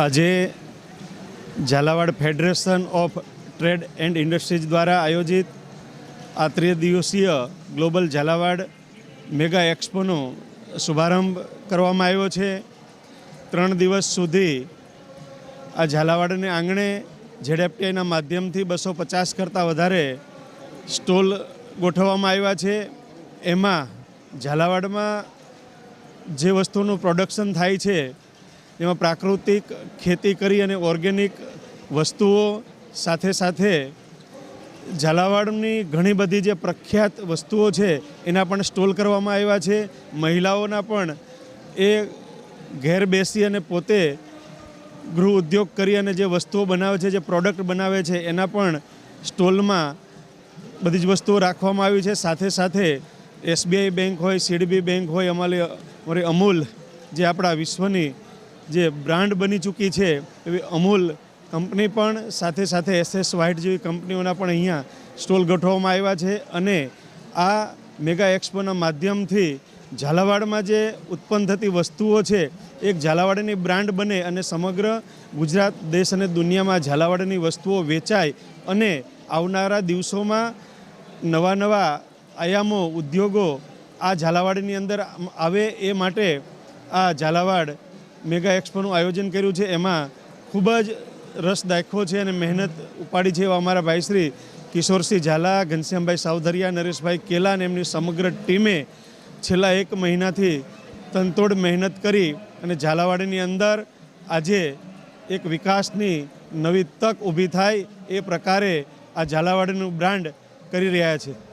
આજે Jhalawad federation of trade and industries દ્વારા આયોજિત આ ત્રિદિવસીય ગ્લોબલ ઝાલાવાડ મેગા એક્સપોનો શુભારંભ કરવામાં આવ્યો છે. ત્રણ દિવસ સુધી આ ઝાલાવાડને આંગણે જેડેપટીઆઈના માધ્યમથી બસો પચાસ કરતાં વધારે સ્ટોલ ગોઠવવામાં આવ્યા છે. એમાં ઝાલાવાડમાં જે વસ્તુનું પ્રોડક્શન થાય છે એમાં પ્રાકૃતિક ખેતી કરી અને ઓર્ગેનિક વસ્તુઓ સાથે સાથે ઝાલાવાડની ઘણી બધી જે પ્રખ્યાત વસ્તુઓ છે, એના પણ સ્ટોલ કરવામાં આવ્યા છે. મહિલાઓના પણ એ ઘેર બેસી અને પોતે ગૃહ ઉદ્યોગ કરી અને જે વસ્તુઓ બનાવે છે, જે પ્રોડક્ટ બનાવે છે, એના પણ સ્ટોલમાં બધી જ વસ્તુઓ રાખવામાં આવી છે. સાથે સાથે એસબીઆઈ બેંક હોય, સીડીબી બેંક હોય, અમારી અમારી અમૂલ જે આપણા વિશ્વની જે બ્રાન્ડ બની ચૂકી છે, એવી અમૂલ કંપની પણ સાથે સાથે એસએસ વ્હાઇટ જેવી કંપનીઓના પણ અહીંયા સ્ટોલ ગોઠવવામાં આવ્યા છે અને આ મેગા એક્સપોના માધ્યમથી ઝાલાવાડમાં જે ઉત્પન્ન થતી વસ્તુઓ છે, એક ઝાલાવાડની બ્રાન્ડ બને અને સમગ્ર ગુજરાત દેશ અને દુનિયામાં ઝાલાવાડની વસ્તુઓ વેચાય અને આવનારા દિવસોમાં નવા નવા આયામો, ઉદ્યોગો આ ઝાલાવાડની અંદર આવે એ માટે આ ઝાલાવાડ મેગા એક્સપોનું આયોજન કર્યું છે. એમાં ખૂબ જ રસ દાખવો છે અને મહેનત ઉપાડી છે એવા અમારા ભાઈશ્રી કિશોરસિંહ ઝાલા, ઘનશ્યામભાઈ સાવધરિયા, નરેશભાઈ કેલા અને એમની સમગ્ર ટીમે છેલ્લા એક મહિનાથી તનતોડ મહેનત કરી અને ઝાલાવાડીની અંદર આજે એક વિકાસની નવી તક ઊભી થાય એ પ્રકારે આ ઝાલાવાડીનું બ્રાન્ડ કરી રહ્યા છે.